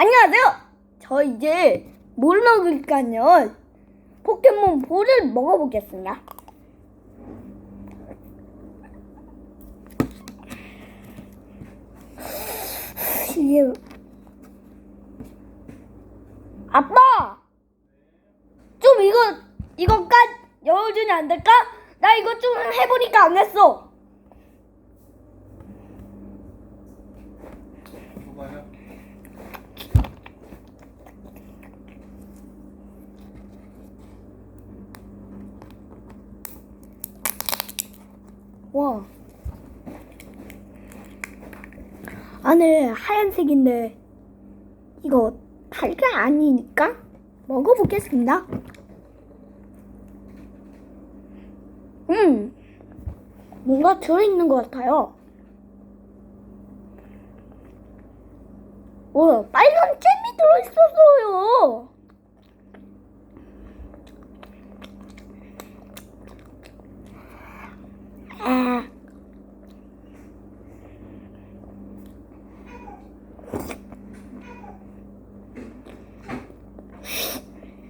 안녕하세요. 저 이제 뭘 먹을까요? 포켓몬 볼을 먹어보겠습니다. 이게 아빠 좀 이거 이거 까 열어주면 안 될까? 나 이거 좀 해보니까 안 됐어. 와. 안에 하얀색인데 이거 달걀 아니니까 먹어보겠습니다. 음, 뭔가 들어있는 것 같아요. 오, 빨간 잼이 들어있었어요. 아.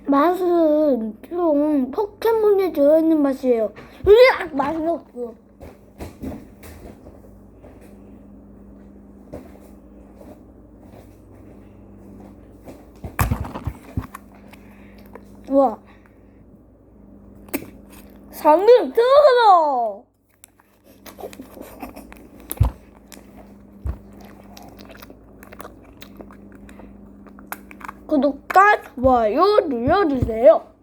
맛은 좀 포켓몬에 들어있는 맛이에요. 으악! 맛이 없어. 우와. 상금 들어가라! 구독과 좋아요 눌러주세요.